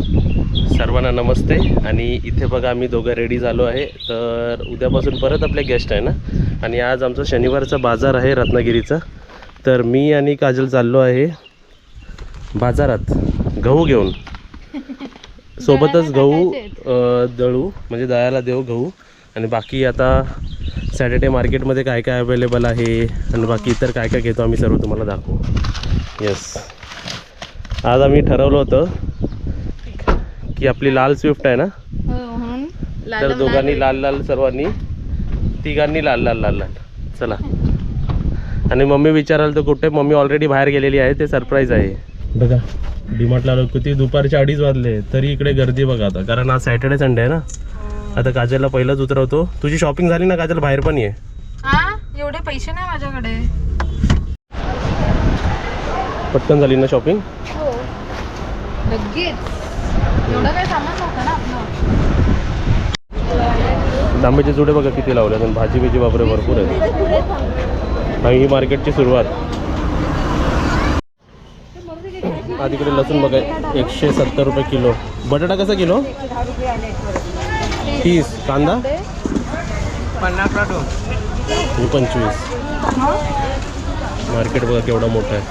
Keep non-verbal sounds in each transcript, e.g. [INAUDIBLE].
सर्वांना नमस्ते. आणि इथे बघा आम्ही दोघं रेडी झालो आहे. तर उद्यापासून परत आपले गेस्ट आहे ना? आणि आज आमचा शनिवारचा बाजार आहे रत्नागिरीचा. तर मी आणि काजल चाललो आहे बाजारात. गहू घेऊन. [LAUGHS] सोबतच गहू दळू म्हणजे दळायला देऊ गहू. आणि बाकी आता सॅटर्डे मार्केटमध्ये काय काय अवेलेबल आहे? आणि बाकी इतर काय काय घेतो आम्ही सर्व तुम्हाला दाखवू. येस आज आम्ही ठरवलं होतं की आपली लाल स्विफ्ट आहे ना? तर दोघांनी लाल. लाल सर्वांनी तिघांनी लाल लाल लाल लाल. चला. आणि मम्मी विचाराल तर कुठे? मम्मी ऑलरेडी बाहेर गेलेली आहे ते सरप्राईज आहे. बघा डिमार्टला आलो किती दुपारचे अडीच वाजले तरी इकडे गर्दी बघा आता. कारण आज सॅटर्डे संडे आहे ना? आता काजलला पहिलंच उतरवतो. तुझी शॉपिंग झाली ना काजल? बाहेर पण ये. हा एवढे पैसे नाही माझ्याकडे. पटकन झाली ना शॉपिंग हो. लगेच. एवढं काय सामान नव्हतं ना आपलं. डांबेचे जुडे बघा किती लावले आणि भाजी बिजी वापरे भरपूर आहेत. आणि ही मार्केटची सुरुवात. आज इकडे लसूण बघा एकशे सत्तर रुपये किलो. बटाटा कसा किलो? तीस. कांदा? पन्नास हे पंचवीस. मार्केट बघा केवढा मोठा आहे.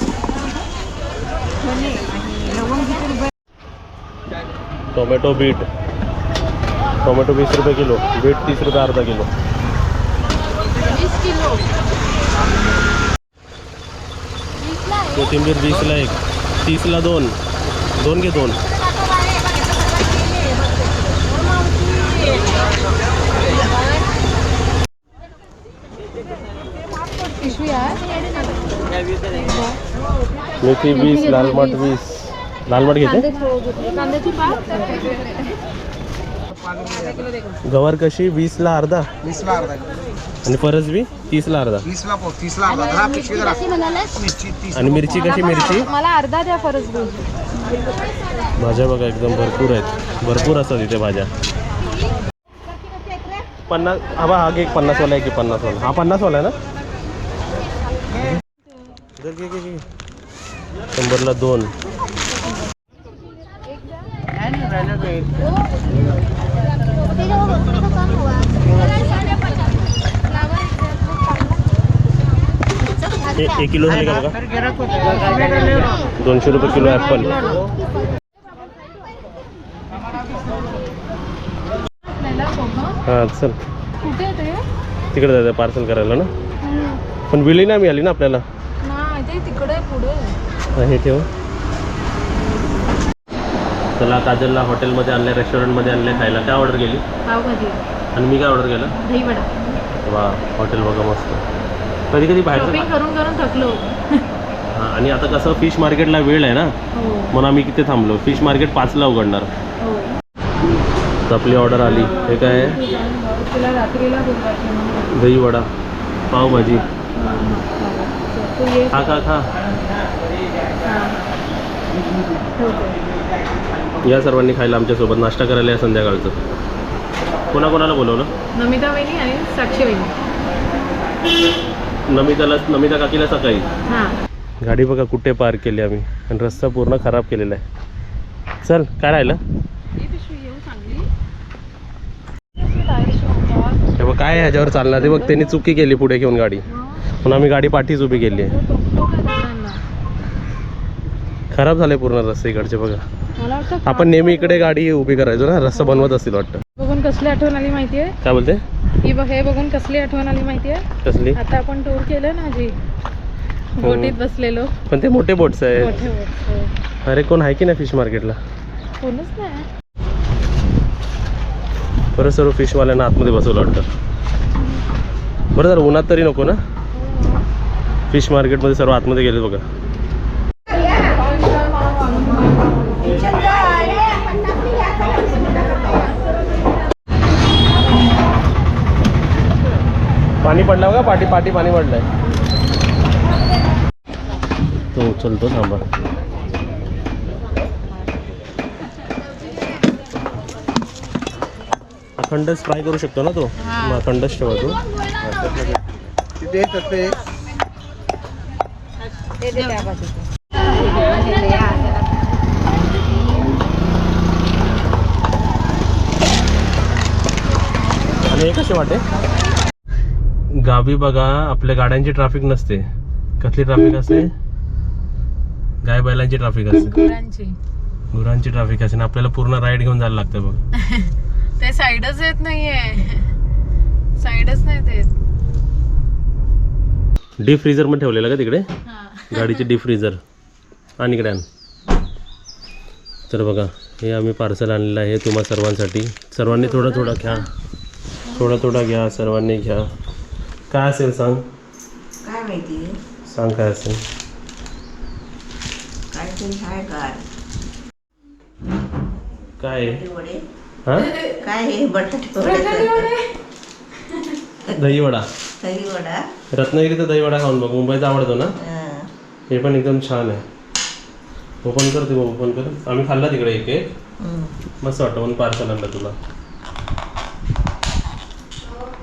Tomato bit. टोमॅटो वीस रुपये किलो. बीट तीस रुपये अर्धा किलो. कोथिंबीर वीसला एक. तीसला दोन. दोन घे दोन. मेथी वीस, लाल माठ वीस. लाल माठ घेते गवार कशी? वीसला अर्धा? वीसला अर्धा आणि फरसबी तीसला अर्धा. वीसला पो तीसला अर्धा. धरा पिशवी जरा. मिरची तीस आणि मिरची कशी? मिरची? मला अर्धा द्या फरस भाज्या बघा एकदम भरपूर आहेत. भरपूर असतात इथे भाज्या. पन्नास हा बा हा एक पन्नासवाला आहे की पन्नासवाला? हा पन्नासवाला आहे ना? जर घे घे घे. शंभरला दोन. एक किलो झाले का बघा? दोनशे रुपये किलो ॲपल. हां चल. तिकडे जायचं पार्सल करायला ना? पण विली नाही मिळाली ना आपल्याला? हे ठेव. चला काजलला हॉटेलमध्ये आणलं रेस्टॉरंटमध्ये आणलं खायला. काय ऑर्डर केली? पावभाजी. आणि मी काय ऑर्डर केलं? दही वडा. वा हॉटेल बघा मस्त. कधी कधी बाहेरचं शॉपिंग करून करून थकलो. हां आणि आता कसं फिश मार्केटला वेळ आहे ना? हो. म्हणून आम्ही किती थांबलो. फिश मार्केट पाचला उघडणार. हो. तर आपली ऑर्डर आली. हे काय? आहे तुला रात्रीला बोलवायचं दही वडा. पावभाजी. तू ये. खा खा खा. ठेवते. या सर्वांनी खायला आमच्यासोबत नाश्ता करायला या संध्याकाळचं. कोणाकोणाला बोलवलं? नमिता वहिनी आणि साक्षी वहिनी नमिताला नमिता काकीला सकाळी. गाडी बघा कुठे पार्क केली आम्ही. आणि रस्ता पूर्ण खराब केलेला आहे. चल काय राहिलं? काय ह्याच्यावर चालणार? ते बघ त्यांनी चुकी केली पुढे घेऊन गाडी. म्हणून आम्ही गाडी पाठीच उभी केली आहे. खराब झाले पूर्ण रस्ते इकडचे बघा. आपण नेहमी इकडे गाडी उभी करायचो ना रस्ता बनवत असतील वाटतं. बघून कसली आठवण आली माहितीये? काय बोलते? ही बघ हे बघून कसली आठवण आली माहितीये? कसली? आता आपण टूर केलं ना जी बोटीत बसलेलो. पण ते मोठे बोट्स boat. हो. अरे कोण आहे की नाही फिश मार्केटला कोणच नाही. बरं सर्व फिशवाल्यांना आतमध्ये बसवलं वाटतं. बरं जर उन्हात तरी नको ना? फिश मार्केटमध्ये सर्व आतमध्ये गेले बघा. पानी पड़ना होगा पार्टी पार्टी पानी पड़ रहा है तो चल उचलतो थांबा. अखंड फ्राई करू शकतो ना तो? अखंड ठेवा तो. तू. कसे वाटे? गावी बघा आपल्या गाड्यांची ट्रॅफिक नसते. कसली ट्रॅफिक असते? गाय बैलांची ट्रॅफिक असते. गुरांची. गुरांची ट्रॅफिक असते आणि आपल्याला पूर्ण राईड घेऊन जायला लागतं बघ. [LAUGHS] ते साईडच येत नाहीये. [LAUGHS] साईडच नाही देत. डीप फ्रीजरमध्ये ठेवलेलं का तिकडे? हा. गाडीचे डीप फ्रीजर आणि इकडे आण. तर बघा हे आम्ही पार्सल आणलेलं आहे तुम्हा सर्वांसाठी. सर्वांनी थोडं थोडं घ्या. थोडं थोडं घ्या सर्वांनी घ्या. काय असेल सांग? काय माहिती? सांग काय असेल? काय तरी कार काय आहे? वडे. हा? [LAUGHS] काय हे बटाटे वडे. दहीवडा दही वडा. रत्नागिरीचा दहीवडा खाऊन बघ मुंबईचा आवडतो ना? हं. हे पण एकदम छान आहे. ओपन कर ते ओपन कर. आम्ही खाल्ला तिकडे एक एक. हं. मस्त वाटतं म्हणून पार्सल आणलं तुला.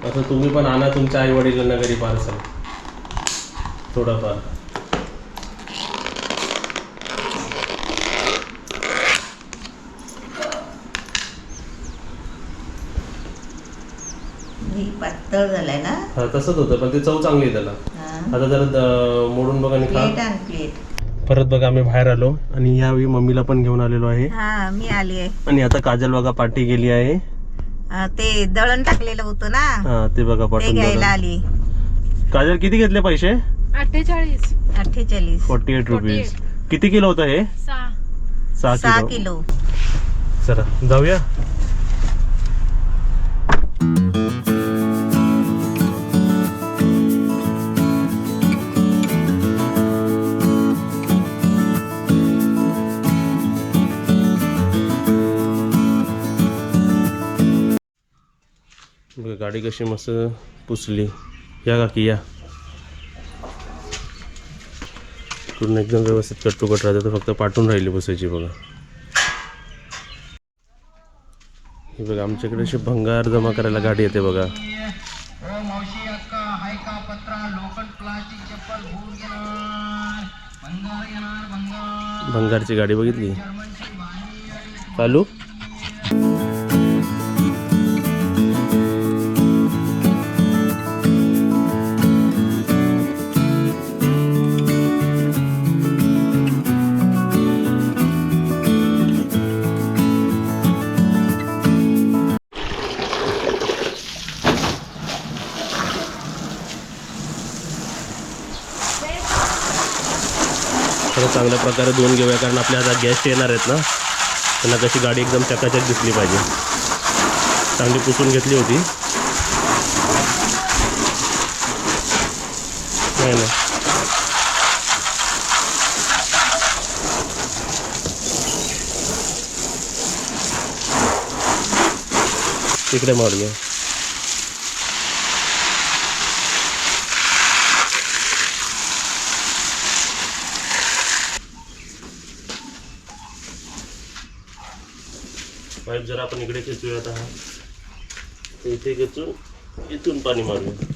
असं तुम्ही पण आणा तुमच्या आई वडिलांना घरी पार्सल. थोडंफार. पातळ झालाय ना? हा तसंच होतं पण ते चव चांगली आहे त्याला. हं. आता जरा मोडून बघ आणि प्लेट खा आण प्लेट. परत बघा आम्ही बाहेर आलो आणि यावेळी मम्मीला पण घेऊन आलेलो आहे. हा मी आली आहे. आणि आता काजल बघा पाठी गेली आहे. ते दळण टाकलेलं होतं ना. हा ते बघा ते घ्यायला. आली. काजल किती घेतले पैसे? अठ्ठेचाळीस. अठ्ठेचाळीस. फोर्टी एट रुपीज किती किलो होतं हे? सहा. सहा सहा किलो. किलो. चला जाऊया. गाडी कशी मस्त पुसली. या काकी या. पूर्ण एकदम व्यवस्थित कटुकट राहते तर फक्त पाठून राहिली बसायची बघा. हे बघा आमच्याकडे अशी भंगार जमा करायला गाडी येते बघा. भंगारची गाडी बघितली? चालू? चांगल्या प्रकारे धुवून घेऊया कारण आपल्या आता गेस्ट येणार आहेत ना. त्यांना कशी गाडी एकदम चकाचक दिसली पाहिजे. चांगली पुसून घेतली होती. नाही ना तिकडे मारूया. पाईप जर आपण इकडे खेचूया आता हा तर इथे खेचून इथून पाणी मारूया.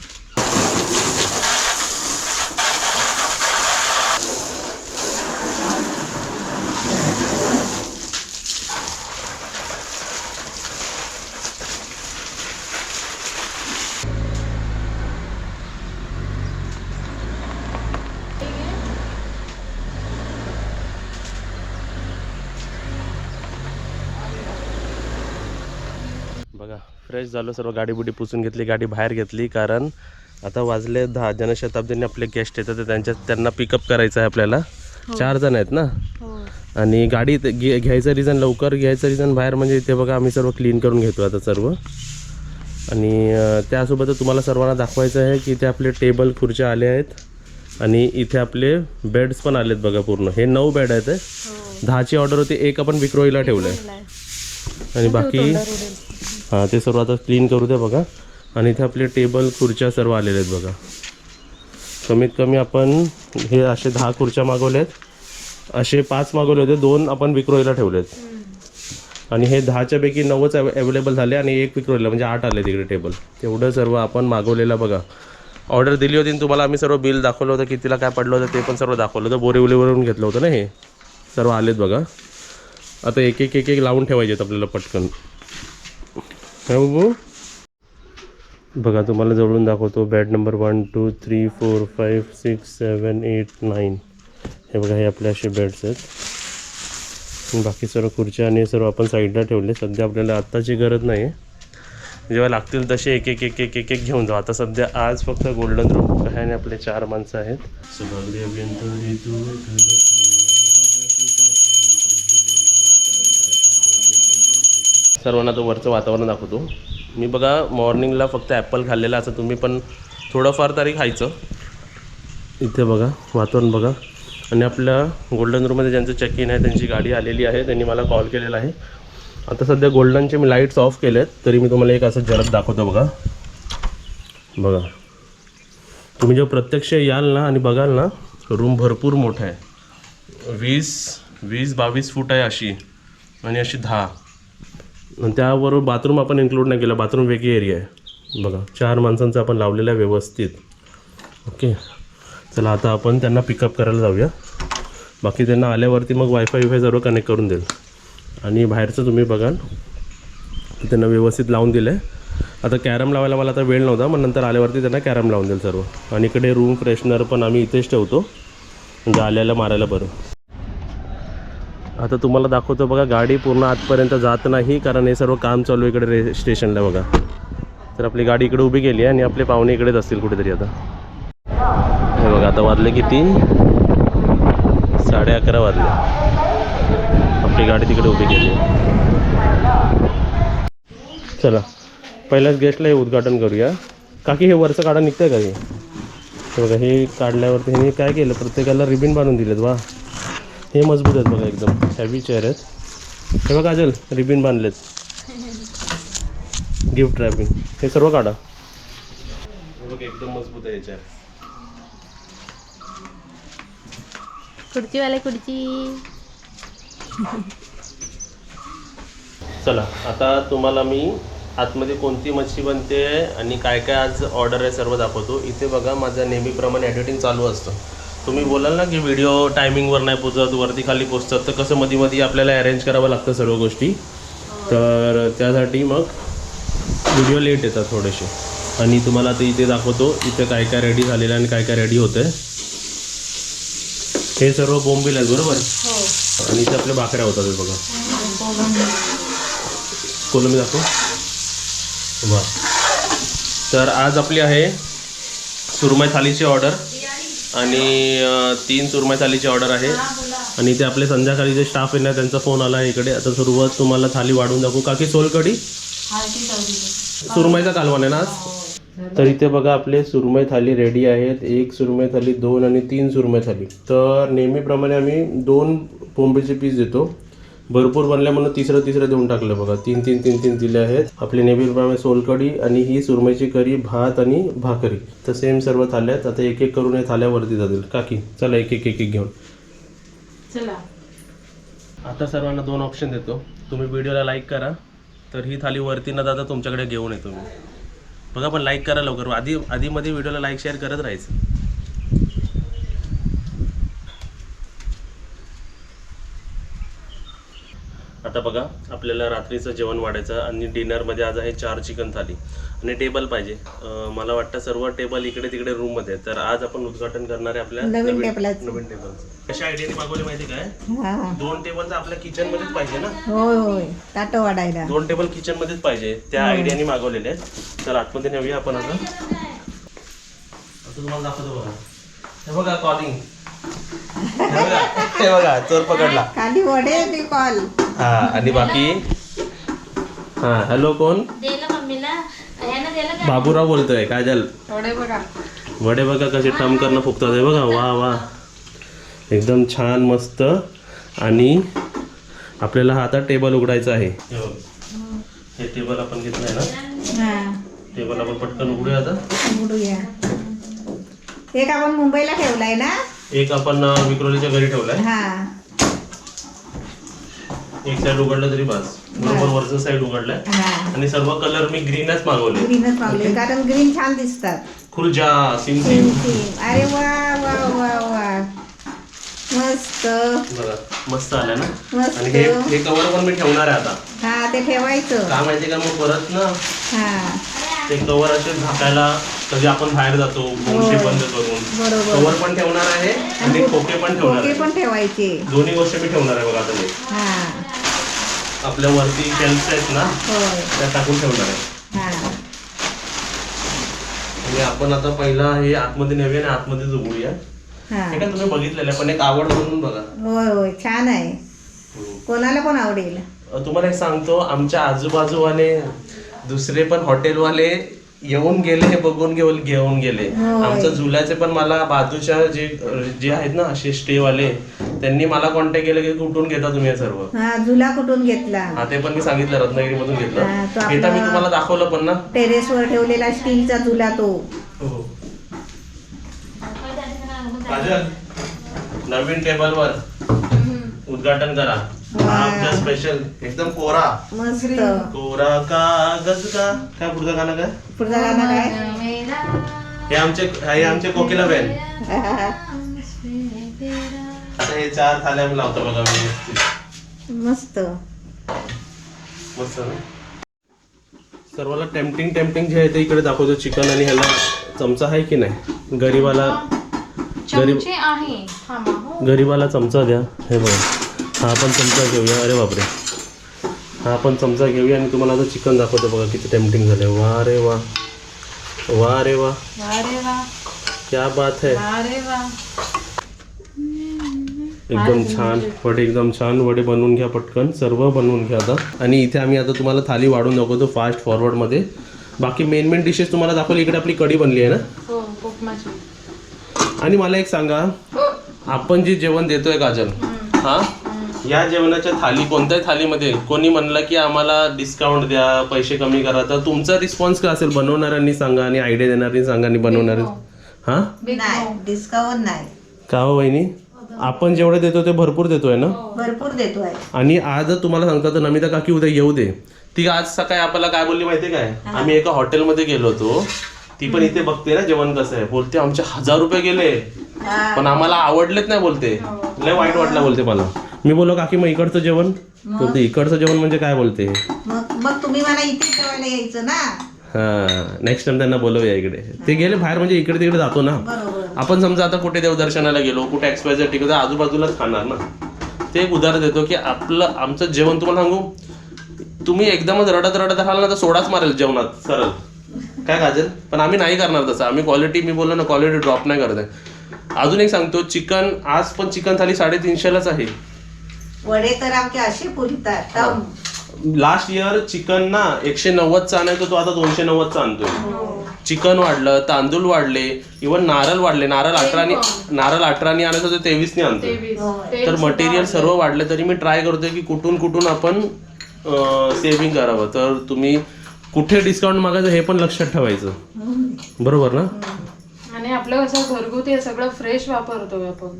बघा फ्रेश झालो सर्व गाडी बुडी पुसून घेतली गाडी बाहेर घेतली कारण आता वाजले दहा जनशताब्दीने आपले गेस्ट येतात त्यांच्या त्यांना पिकअप करायचं आहे आपल्याला. चार जण आहेत ना? हो. आणि गाडी घ्यायचं रिझन लवकर घ्यायचं रिझन बाहेर म्हणजे इथे बघा आम्ही सर्व क्लीन करून घेतो आता सर्व. आणि अं, त्यासोबतच तुम्हाला सर्वांना दाखवायचं आहे की इथे आपले टेबल खुर्च्या आले आहेत. आणि इथे आपले बेड्स पण आलेत बघा पूर्ण. हे नऊ बेड आहेत. हे. दहाची ऑर्डर होती एक आपण विक्रोईला ठेवलं आहे. आणि बाकी हां ते सर्व आता क्लीन करू द्या बघा. आणि इथे आपले टेबल खुर्च्या सर्व आलेले आहेत बघा. कमीत कमी आपण हे असे दहा खुर्च्या मागवल्यात असे पाच मागवले होते दोन आपण विक्रोईला ठेवलेत. आणि हे दहाच्या पैकी नऊच अवेलेबल झाले आणि एक विक्रोईला म्हणजे आठ आले तिकडे टेबल तेवढं सर्व आपण मागवलेलं बघा. ऑर्डर दिली होती आणि तुम्हाला आम्ही सर्व बिल दाखवलं होतं कितीला काय पडलं होतं ते पण सर्व दाखवलं होतं. बोरिवलीवरून घेतलं होतं ना हे. सर्व आलेत बघा. आता एक एक एक एक लावून ठेवायचे आहेत आपल्याला पटकन. काय बाबू? बघा तुम्हाला जवळून दाखवतो. Bat number one two three four five six seven eight nine हे बघा हे आपले असे बेड्स आहेत. बाकी सर्व खुर्च्या आणि सर्व आपण साईडला ठेवले. सध्या आपल्याला आत्ताची गरज नाही. जेव्हा लागतील तसे एक एक एक एक एक एक घेऊन जाऊ. आता सध्या आज फक्त गोल्डन रूम आहे आणि आपले चार माणसं आहेत. सर्वांना तो वरचं वातावरण दाखवतो. मी बघा मॉर्निंगला फक्त ॲपल खाल्लेला असं तुम्ही पण थोडंफार तरी खायचं. इथे बघा वातावरण बघा. आणि आपल्या गोल्डन रूममध्ये ज्यांचं चेक इन आहे त्यांची गाडी आलेली आहे त्यांनी मला कॉल केलेला आहे. आता सध्या गोल्डनचे मी लाईट्स ऑफ केले आहेत तरी मी तुम्हाला एक असं झलक दाखवतो बघा. बघा. तुम्ही जेव्हा प्रत्यक्ष याल ना आणि बघाल ना रूम भरपूर मोठा आहे. वीस वीस बावीस फूट आहे अशी. आणि अशी दहा. आणि त्याबरोबर बाथरूम आपण इन्क्लूड नाही केलं. बाथरूम वेगळी एरिया आहे. बघा चार माणसांचं आपण लावलेलं आहे व्यवस्थित. ओके चला आता आपण त्यांना पिकअप करायला जाऊया. बाकी त्यांना आल्यावरती मग वायफाय वायफाय सर्व कनेक्ट करून देईल. आणि बाहेरचं तुम्ही बघाल. त्यांना व्यवस्थित लावून दिलं आहे आता कॅरम लावायला मला आता वेळ नव्हता मग नंतर आल्यावरती त्यांना कॅरम लावून देईल सर्व. आणि इकडे रूम फ्रेशनर पण आम्ही इथेच ठेवतो. म्हणजे आल्याला मारायला बरं. आता तुम्हाला दाखवतो बघा गाडी पूर्ण आतपर्यंत जात नाही कारण हे सर्व काम चालू आहे इकडे रे स्टेशनला बघा. तर आपली गाडी इकडे उभी केली आहे आणि आपले पाहुणे इकडेच असतील कुठेतरी आता. हे बघा आता वाजले किती? साडे अकरा वाजले. आपली गाडी तिकडे उभी केली चला पहिल्याच गेस्टला हे उद्घाटन करूया. काकी हे वरचं काढा निघतंय का हे बघा हे काढल्यावरती हे काय केलं? प्रत्येकाला रिबिन बांधून दिलेत वा. हे मजबूत आहेत बघा एकदम. हॅवी चेअर आहेत. हे बघा अजल रिबिन बांधलेत. गिफ्ट रॅपिंग हे सर्व काढा. हे बघा एकदम मजबूत आहे चेअर खुर्चीवाले खुर्ची. चला आता तुम्हाला मी आतमध्ये कोणती मच्छी बनते आणि काय काय आज ऑर्डर आहे सर्व दाखवतो. इथे बघा माझं नेहमीप्रमाणे एडिटिंग चालू असतं. तुम्ही बोलाल ना की व्हिडिओ टायमिंगवर नाही पोचत वरती खाली पोचतात तर कसं मध्ये मध्ये आपल्याला अरेंज करावं लागतं सर्व गोष्टी? तर त्यासाठी मग व्हिडिओ लेट येतात थोडेसे. आणि तुम्हाला ते इथे दाखवतो इथे काय काय रेडी झालेलं आहे आणि काय काय रेडी होतं हे सर्व बोंबील आहेत बरोबर? आणि इथे आपल्या भाकऱ्या होतात हे बघा. कोलंबी दाखव. वा तर आज आपली आहे सुरमई थालीची ऑर्डर आणि तीन सुरमई थालीची ऑर्डर आहे. आणि ते आपले संध्याकाळी जे स्टाफ आहे ना त्यांचा फोन आला आहे इकडे. आता सुरुवात तुम्हाला थाली वाढून दाखवू. काकी सोलकडी सुरमईचा कालवण आहे ना आज? तर इथे बघा आपले सुरमई थाली रेडी आहेत. एक सुरमई थाली दोन आणि तीन सुरमई थाली. तर नेहमीप्रमाणे आम्ही दोन कोंबडीचे पीस देतो. भरपूर बनल्या म्हणून तिसरं तिसरं देऊन टाकलं बघा. तीन तीन तीन तीन दिले आहेत. आपले नेहमीप्रमाणे सोलकढी आणि ही सुरमईची करी भात आणि भाकरी. तर सेम सर्व थाल्या आहेत आता एक एक करून हे थाल्यावरती जातील. काकी चला एक एक एक एक घेऊन. चला. आता सर्वांना दोन ऑप्शन देतो. तुम्ही व्हिडिओला लाईक करा. तर ही थाली वरती न जाता तुमच्याकडे घेऊन येतो मी. बघा पण लाईक करा लवकर. आधी आधीमध्ये व्हिडिओला लाईक शेअर करत राहायचं. आता बघा आपल्याला रात्रीचं जेवण वाढायचं आणि डिनरमध्ये आज आहे चार चिकन थाली. आणि टेबल पाहिजे. मला वाटतं सर्व टेबल इकडे तिकडे रूममध्ये आहेत. तर आज आपण उद्घाटन करणार आहे आपल्या नवीन. नवीन टेबलचं. कशा आयडियाने मागवले माहिती काय? दोन टेबल तर आपल्या किचन मध्येच पाहिजे ना? होय होय. ताट वाढायला. दोन टेबल किचन मध्येच पाहिजे. त्या आयडियाने मागवलेले आहेत. तर आतमध्ये नेऊया आपण आता. आता तुम्हाला दाखवतो बघा. हे बघा कॉलिंग हे बघा बघा चोर पकडला. खाली वडे ते कॉल हा आणि बाकी? हा हॅलो कोण? बाबूराव बोलतोय काजल थोडे बघा. वडे बघा कसे ठम करणं फुकतात हे बघा वा वा. एकदम छान मस्त. आणि आपल्याला हा आता टेबल उघडायचा आहे. हे बघ. हे टेबल आपण घेतलंय ना? हा. टेबल आपण पटकन उघडूया आता. उडूया एक आपण मुंबईला ठेवलाय ना? एक आपण विक्रोलीच्या घरी ठेवलाय. हा. एक साईड उघडलं तरी बस. बरोबर वरचं साईड उघडलाय. हा. आणि सर्व कलर मी ग्रीनच मागवले. ग्रीनच मागले कारण ग्रीन छान दिसतात. खुलजा सिम सेम अरे वा वा वा वा. मस्त. बघा मस्त आलं ना? मस्त. आणि हे हे कवर पण मी ठेवणार आहे आता. हा ते ठेवायचं. का माहिती का मग परत ना हा. ते कवर असे झाकायला कधी आपण बाहेर जातो होय. बंद करून. बरोबर. कवर पण ठेवणार आहे आणि खोके पण ठेवणार खोके आहे. पण ठेवायचे. दोन्ही गोष्टी मी ठेवणार आहे बघा आता मी. हा. आपल्या वरती शेल्फ आहेत ना होय. त्या टाकून ठेवणार आहे. हा. आणि आपण आता पहिला हे आतमध्ये नेऊया आणि आतमध्ये उघडूया हा. हे तुम्ही बघितलेलं आहे, पण एक आवड म्हणून बघा. होय होय. छान आहे. कोणाला पण आवडेल. अ, तुम्हाला एक सांगतो आमच्या आजूबाजूवाले दुसरे पण हॉटेलवाले येऊन गेले हे बघून घेऊन घेऊन गेले. आमचं झुल्याचे पण मला बाजूच्या जे जे आहेत ना असे स्टे वाले त्यांनी मला कॉन्टॅक्ट केलं की कुठून घेता तुम्ही हे सर्व? हा झुला कुठून घेतला? हा ते पण मी सांगितलं रत्नागिरी मधून हा, तो घेतलं आपला- घेता मी तुम्हाला दाखवलं पण ना. टेरेसवर ठेवलेला स्टीलचा झुला तो. हो काजल नवीन टेबलवर. उद्घाटन करा. हा आमचा स्पेशल एकदम कोरा. मस्त. कोरा कागज का? काय पुढचं गाणं काय? पुढचा गाणं काय? हे आमचे हे आमचे कोकिला बेन. आता हे चार थाल्या मी लावतो बघा मी. मस्त. मस्त ना? सर्वाला टेम्पटिंग टेम्पटिंग जे आहे ते इकडे दाखवतो चिकन आणि ह्याला चमचा आहे की नाही? गरीबाला गरीब चमचे आहे. थांबा हो. गरीबाला चमचा द्या. हे बघा. हा पण चमचा घेऊया. अरे बापरे. हा पण चमचा घेऊया आणि तुम्हाला आता चिकन दाखवतो बघा किती टेम्पटिंग झाले वा रे वा. वा रे वा. क्या बात है. एकदम छान. वडे एकदम छान वडे बनवून घ्या पटकन. सर्व बनवून घ्या आता. आणि इथे आम्ही आता तुम्हाला थाली वाढून दाखवतो फास्ट फॉरवर्डमध्ये बाकी मेन मेन डिशेस तुम्हाला दाखवली इकडे आपली कढी बनली आहे ना? हो आणि मला एक सांगा आपण जे जेवण देतोय काजल हा? या जेवणाच्या थाली कोणत्याही थालीमध्ये कोणी म्हणलं की आम्हाला डिस्काउंट द्या पैसे कमी करा तर तुमचा रिस्पॉन्स काय असेल? बनवणाऱ्यांनी सांगा आणि आयडिया देणाऱ्यांनी सांगा आणि बनवणारे हा? नाही डिस्काउंट नाही. का हो वहिनी? आपण जेवढे देतो ते भरपूर देतोय ना? भरपूर देतोय. आणि आज तुम्हाला सांगता तर नमिता काकी उद्या येऊ दे. ती आज सकाळी आपल्याला काय बोलली माहितीये काय? आम्ही एका हॉटेलमध्ये गेलो होतो. ती पण इथे बघते ना जेवण कसं आहे. बोलते आमचे हजार रुपये गेले. हा. पण आम्हाला आवडलेच नाही बोलते. लय वाईट वाटलं बोलते मला. मी बोललो काकी मग इकडचं जेवण? बोलते इकडचं जेवण म्हणजे काय बोलते? मग मग तुम्ही मला इथे जेवायला यायचं ना? हा नेक्स्ट टाइम त्यांना बोलवूया इकडे. ते गेले बाहेर म्हणजे इकडे तिकडे जातो ना. बरोबर. आपण समजा आता कुठे देवदर्शनाला गेलो कुठे एक्सपायझर टिकतो आजूबाजूलाच खाणार ना. ते एक उदाहरण देतो की आपलं आमचं जेवण तुम्हाला सांगू? तुम्ही एकदमच रडत रडत राहाल ना तर सोडाच मारेल जेवणात सरळ. काय काजल? पण आम्ही नाही करणार तसं. आम्ही क्वालिटी मी बोललो ना क्वालिटी ड्रॉप नाही करत आहे. अजून एक सांगतो चिकन आज पण चिकन थाली साडेतीनशेलाच आहे. वडे तर आमचे असे पुरतात. तम. लास्ट इयर चिकन ना एकशे नव्वदचा आणायचो तो आता दोनशे नव्वदचा आणतोय. चिकन वाढलं तांदूळ वाढले इव्हन नारळ वाढले. नारळ अठरानी नारळ अठरानी आणायचं ते तेवीसनी आणतोय. तेवीस. तेल तर मटेरियल सर्व वाढले तरी मी ट्राय करतोय की कुठून कुठून आपण सेव्हिंग करावं. तर तुम्ही कुठे डिस्काउंट मागायचं हे पण लक्षात ठेवायचं. बरोबर ना? आणि आपलं कसं घरगुती आहे, सगळं फ्रेश वापरतोय आपण.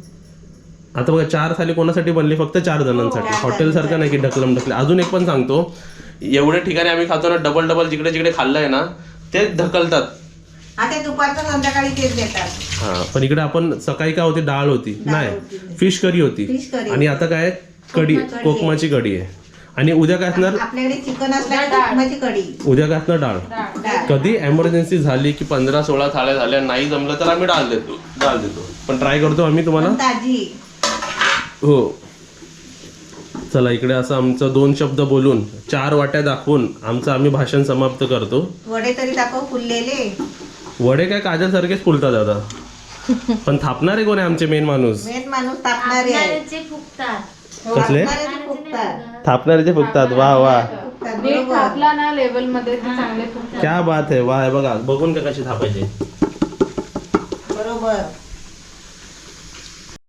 आता बघा चार थाली कोणासाठी बनली? फक्त चार जणांसाठी. हॉटेल सारखं नाही की ढकलम ढकले. अजून एक पण सांगतो. एवढ्या ठिकाणी आम्ही खातो ना डबल डबल जिकडे जिकडे खाल्लंय ना ते ढकलतात. हा ते दुपारचं संध्याकाळी तेच देतात. हा पण इकडे आपण सकाळी काय होती? डाळ होती. नाही फिश करी होती. फिश करी आणि आता काय? कढी कोकमाची कढी. आहे. आणि उद्या काय असणार आपल्याकडे चिकन असल्या कोकमाची कढी. उद्या काय असणार डाळ. डाळ. कधी एमर्जन्सी झाली की पंधरा सोळा थाळ्या झाल्या नाही जमलं तर आम्ही डाळ देतो डाळ देतो. पण ट्राय करतो आम्ही तुम्हाला. ताजी हो. चला इकडे असं आमचं दोन शब्द बोलून चार वाट्या दाखवून आमचं आम्ही भाषण समाप्त करतो. वडे तरी दाखव फुललेले. वडे काय काजल सारखेच फुलतात दादा [LAUGHS] पण थापणारे कोण आहे आमचे मेन माणूस? मेन माणूस तापणारे आहे कसले? तापणारे ते फुगतात थापणारे फुगतात वा वा. फुगतात नीट बरोबर. थापला ना लेवलमध्ये ते चांगले फुगतात. क्या बात आहे वा हे बघा बघून का कशी थापायची? बरोबर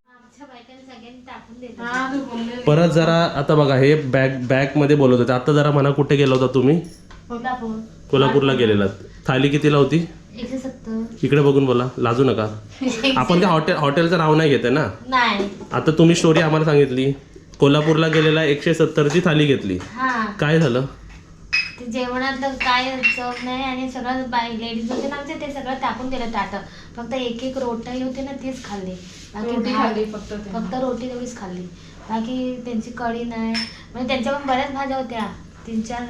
हा तू बोलले परत जरा आता बघा हे बॅग बॅगमध्ये बोलत होते. आता जरा म्हणा कुठे गेला होता तुम्ही? कोल्हापूरला गेलेलात. थाली कितीला होती? इकडे बघून बोला. लाजू नका. [LAUGHS] आपण त्या हॉटेल हॉटेलचं नाव नाही घेते ना? आता तुम्ही स्टोरी आम्हाला सांगितली. कोल्हापूरला गेलेला एकशे सत्तरची थाली घेतली. हा. काय झालं? जेवणात काय चव नाही आणि सगळं लेडीज होते ना आमचे ते सगळं टाकून दिलं ताट फक्त एक एक रोटाई होते ना तेच खाल्ले. बाकी रोटी भात- खाल्ली फक्त रोटी तेवढीच खाल्ली. बाकी त्यांची कढी नाही. म्हणजे त्यांच्या पण बऱ्याच भाज्या होत्या. तीन चार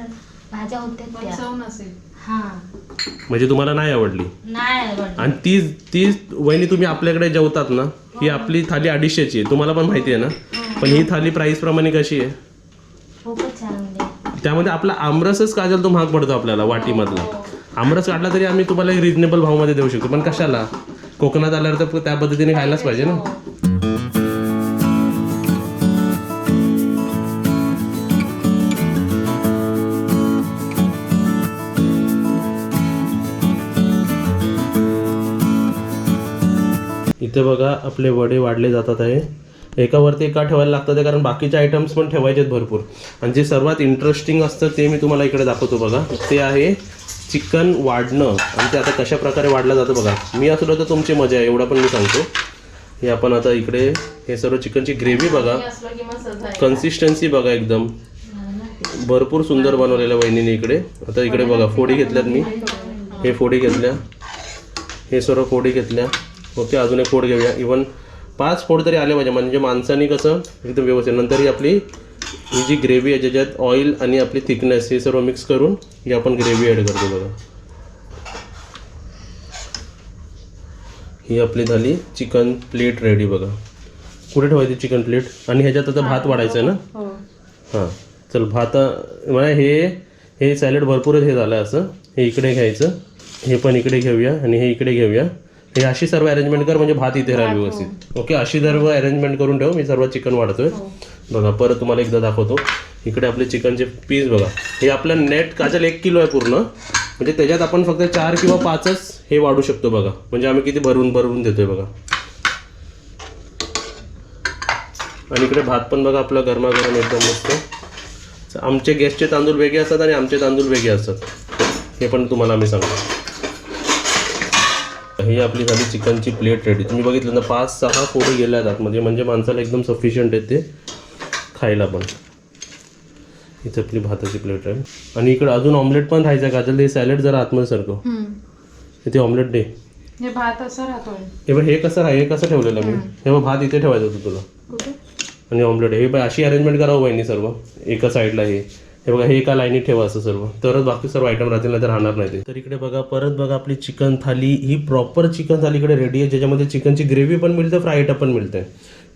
भाज्या होत्या पण त्या चव नसेल. हा. म्हणजे तुम्हाला नाही आवडली. नाही आवडलं. आणि ती ती वहिनी तुम्ही आपल्याकडे जेवतात ना ही आपली थाली अडीचशेची आहे. तुम्हाला पण माहिती आहे ना? पण ही थाली प्राईस प्रमाणे कशी आहे? खूपच छान म्हणजे त्यामध्ये आपला आमरसच काजल तो महाग पडतो आपल्याला वाटीमधला. आमरस काढला तरी आम्ही तुम्हाला रिजनेबल भावमध्ये देऊ शकतो. पण कशाला? कोकणात आल्यावर तर त्या पद्धतीने खायलाच पाहिजे ना. इथे बघा आपले वडे वाढले जातात आहे. एकावरती एका ठेवायला लागतात आहे कारण बाकीचे आयटम्स पण ठेवायचे आहेत भरपूर. आणि जे सर्वात इंटरेस्टिंग असतं ते मी तुम्हाला इकडे दाखवतो बघा. ते आहे चिकन वाढणं आणि ते आता कशा प्रकारे वाढलं जातं बघा. मी असलो तर तुमची मजा आहे एवढा पण मी सांगतो. हे आपण आता इकडे हे सर्व चिकनची ग्रेव्ही बघा. कन्सिस्टन्सी बघा एकदम. भरपूर सुंदर बनवलेल्या वहिनीने इकडे. आता इकडे बघा फोडी घेतल्यात मी. हे फोडी घेतल्या. हे सर्व फोडी घेतल्या. ओके अजून एक फोड घेऊया. इवन पाच फोड तरी आले पाहिजे. म्हणजे माणसाने कसं एकदम व्यवस्थित. नंतर ही आपली ही जी ग्रेव्ही आहे ज्याच्यात ऑइल आणि आपली थिकनेस हे सर्व मिक्स करून ही आपण ग्रेव्ही ॲड करतो बघा. ही आपली झाली चिकन प्लेट रेडी बघा. कुठे ठेवायची चिकन प्लेट आणि ह्याच्यात आता भात वाढायचं आहे ना? हो. हां. चल भात म्हणजे हे हे सॅलड भरपूरच हे झालं असं. हे इकडे घ्यायचं. हे पण इकडे घेऊया आणि हे इकडे घेऊया. हे अशी सर्व अरेंजमेंट कर म्हणजे भात इथे राहील व्यवस्थित. ओके? अशी सर्व अरेंजमेंट करून ठेव. मी सर्व चिकन वाढतोय. बघा परत तुम्हाला एकदा दाखवतो. इकडे आपले चिकनचे पीस बघा. हे आपलं नेट काजल एक किलो आहे पूर्ण. म्हणजे त्याच्यात आपण फक्त चार किंवा पाचच हे वाढू शकतो बघा. म्हणजे आम्ही किती भरून भरून देतोय बघा. आणि इकडे भात पण बघा आपला गरमागरम एकदम मस्त. आमचे गॅसचे तांदूळ वेगळे असतात आणि आमचे तांदूळ वेगळे असतात. हे पण तुम्हाला आम्ही सांगतो. ही आपली झाली चिकनची प्लेट रेडी तुम्ही बघितलं ना पाच सहा फोडी गेल्या आहेत आतमध्ये. म्हणजे माणसाला एकदम सफिशियंट आहे ते. खायला पण. इथे आपली भाताची प्लेट आहे. आणि इकडे अजून ऑमलेट पण राहायचं आहे. काजल हे सॅलड जरा आतमध्ये सारखं. इथे ऑमलेट दे हे भात असं राहतोय. हे बघ हे कसं आहे हे कसं ठेवलेलं मी? हे बघ भात इथे ठेवायचं होतं तुला. आणि ऑमलेट हे बघ अशी अरेंजमेंट करावं बहिणी सर्व. एका साईडला हे. हे बघा हे एका लाईनीत ठेवा असं सर्व. तरच बाकी सर्व आयटम राहतील नाही तर राहणार नाही ते. तर इकडे बघा परत बघा आपली चिकन थाली. ही प्रॉपर चिकन थाली इकडे रेडी आहे. ज्याच्यामध्ये चिकनची ग्रेव्ही पण मिळते फ्राय आयटम पण मिळते.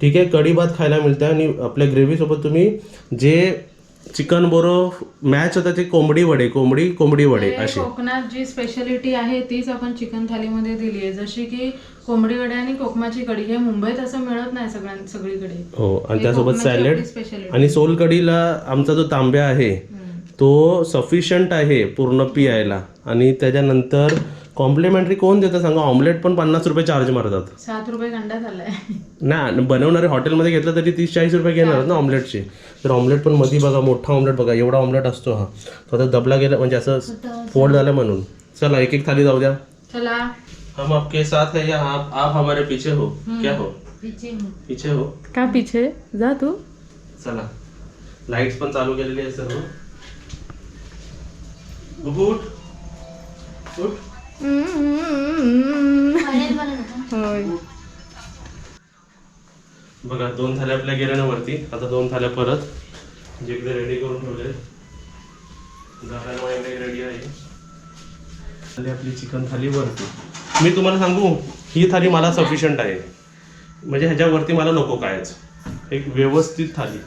ठीक आहे कढी भात खायला मिळतं आणि आपल्या ग्रेव्हीसोबत तुम्ही जे चिकन बरोबर मॅच होतं ते कोंबडी वडे कोंबडी कोंबडी वडे असे. कोकणात जी स्पेशालिटी आहे तीच आपण चिकन थालीमध्ये दिली आहे. जशी की कोंबडी वडे आणि कोकमाची कढी हे मुंबईत असं मिळत नाही सगळ्यां सगळीकडे. हो आणि त्यासोबत सॅलड. आणि सोलकडीला आमचा जो तांब्या आहे तो सफिशियंट आहे पूर्ण पियायला. आणि त्याच्यानंतर कॉम्प्लिमेंटरी कोण देतं सांगा? ऑमलेट पण पन्नास रुपये चार्ज मारतात. सात रुपये गंडा झालाय ना बनवणारे हॉटेलमध्ये घेतलं तरी तीस चाळीस रुपये घेणार ना ऑमलेटचे. तर ऑमलेट पण मध्ये बघा मोठा ऑमलेट बघा एवढा ऑमलेट असतो हा. तो आता दबला गेला म्हणजे असं फोड झालं म्हणून. चला एक एक थाली जाऊ द्या. चला. हम आपके साथ है या आप आप हमारे पीछे हो? क्या हो? पीछे हो. का पिछे? जा तू. चला. लाईट्स पण चालू केलेली आहे सर्व बघू, उठ. बघा दोन थाल्या आपल्या गेल्या ना वरती. आता दोन थाल्या परत. म्हणजे जिकडे रेडी करून ठेवले माझ्याकडे रेडी आहे. आपली चिकन थाली वरती. मी तुम्हाला सांगू ही थाली मला सफिशियंट आहे. म्हणजे ह्याच्यावरती मला नको कायच. एक व्यवस्थित थाली.